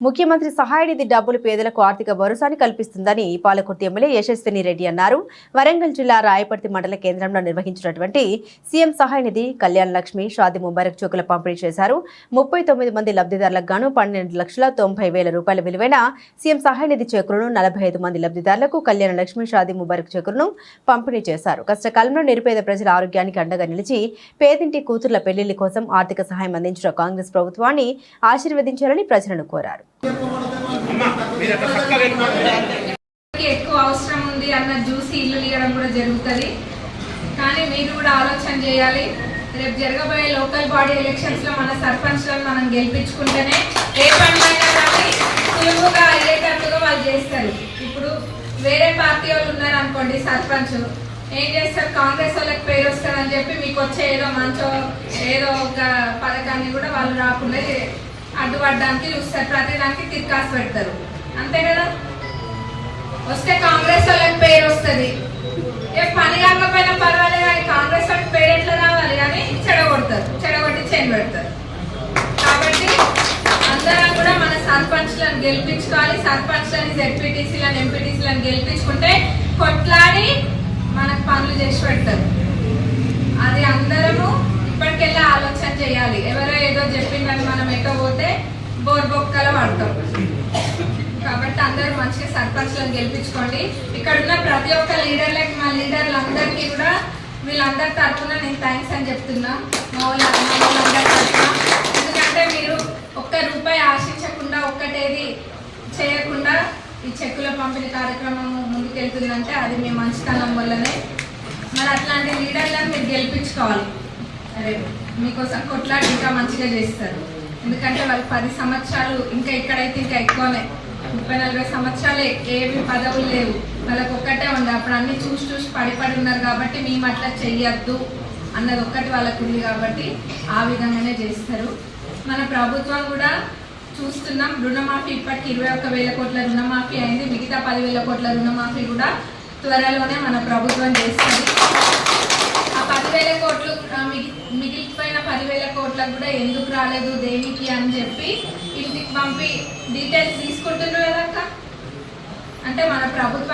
ముఖ్యమంత్రి సహాయ నిధి డబ్బులు పేదలకు ఆర్థిక భరోసాని కల్పిస్తుందని పాలకుర్తి ఎమ్మెల్యే యశస్విని రెడ్డి అన్నారు. వరంగల్ జిల్లా రాయపర్తి మండల కేంద్రంలో నిర్వహించినటువంటి సీఎం సహాయ నిధి కళ్యాణ్ లక్ష్మి షాది ముబారక్ చోకుల పంపిణీ చేశారు. ముప్పై తొమ్మిది మంది లబ్ధిదారులకు గాను పన్నెండు లక్షల తొంభై వేల రూపాయల విలువైన సీఎం సహాయ నిధి చెక్కులను నలభై ఐదు మంది లబ్ధిదారులకు కళ్యాణ లక్ష్మి షాది ముబారక్ చెక్కులను పంపిణీ చేశారు. కష్టకాలంలో నిరుపేద ప్రజల ఆరోగ్యానికి అండగా నిలిచి పేదింటి కూతుర్ల పెళ్ళిళ్ళ కోసం ఆర్థిక సహాయం అందించిన కాంగ్రెస్ ప్రభుత్వాన్ని ఆశీర్వదించాలని ప్రజలను కోరారు. ఎక్కువ అవసరం ఉంది అన్న చూసి ఇల్లు ఇవ్వడం కూడా జరుగుతుంది. కానీ మీరు కూడా ఆలోచన చేయాలి. రేపు జరగబోయే లోకల్ బాడీ ఎలక్షన్స్లో మన సర్పంచ్లను మనం గెలిపించుకుంటేనే ఏ పనులైనా కానీ సులువుగా అయ్యేటట్టుగా వాళ్ళు చేస్తారు. ఇప్పుడు వేరే పార్టీ వాళ్ళు ఉన్నారు అనుకోండి సర్పంచ్ ఏం చేస్తారు? కాంగ్రెస్ వాళ్ళకి పేరు వస్తారని చెప్పి మీకు వచ్చే ఏదో మంచో ఏదో ఒక పథకాన్ని కూడా వాళ్ళు రాకుండా అడ్డుపడడానికి చూస్తారు. ప్రతిదానికి తిరకాసు పెడతారు. అంతే కదా? వస్తే కాంగ్రెస్ వాళ్ళకి పేరు వస్తుంది. ఏ పని కాకపోయినా పర్వాలేదు కానీ కాంగ్రెస్ వాళ్ళకి పేరు ఎట్లా రావాలి? కానీ చెడగొడతారు. చెడగొట్టి చేను పెడతారు. కాబట్టి అందరం కూడా మన సర్పంచ్లను గెలిపించుకోవాలి. సర్పంచ్లని జెడ్పీటీసీలను ఎంపీటీసీలను గెలిపించుకుంటే కొట్లాడి మనకు పనులు చేసి పెడతారు. అది అందరము ఇప్పటికెళ్ళి ఆలోచన చేయాలి. ఎవరు లేకపోతే చెప్పిందని మనం పడతాం కాబట్టి అందరూ మంచిగా సర్పంచ్లను గెలిపించుకోండి. ఇక్కడ ఉన్న ప్రతి ఒక్క లీడర్లకి మా లీడర్లందరికీ కూడా వీళ్ళందరి తరఫున నేను థ్యాంక్స్ అని చెప్తున్నా. మా మా వాళ్ళందరి తరఫున. ఎందుకంటే మీరు ఒక్క రూపాయి ఆశించకుండా ఒక్కటేది చేయకుండా ఈ చెక్కుల పంపిణీ కార్యక్రమం ముందుకెళ్తుందంటే అది మీ మంచితనం వల్లనే. మరి అట్లాంటి లీడర్లను మీరు గెలిపించుకోవాలి. అరే మీకోసం కొట్లాడి ఇంకా మంచిగా చేస్తారు. ఎందుకంటే వాళ్ళు పది సంవత్సరాలు ఇంకా ఎక్కడైతే ఇంకా ఎక్కువనే ముప్పై నలభై సంవత్సరాలు ఏమి పదవులు లేవు. వాళ్ళకి ఒక్కటే ఉంది. అప్పుడు అన్ని చూసి చూసి పడి పడి ఉన్నారు కాబట్టి మేము అట్లా చెయ్యొద్దు అన్నది ఒక్కటి వాళ్ళకు ఉంది కాబట్టి ఆ విధంగానే చేస్తారు. మన ప్రభుత్వం కూడా చూస్తున్నాం రుణమాఫీ ఇప్పటికి ఇరవై ఒక్క వేల కోట్ల రుణమాఫీ అయింది. మిగతా పదివేల కోట్ల రుణమాఫీ కూడా త్వరలోనే మన ప్రభుత్వం చేస్తుంది. ఆ పదివేల కోట్లు పదివేల కోట్లకు కూడా ఎందుకు రాలేదు దేనికి అని చెప్పి ఇంటికి పంపి డీటెయిల్స్ తీసుకుంటున్నారు కదా అక్క? అంటే మన ప్రభుత్వం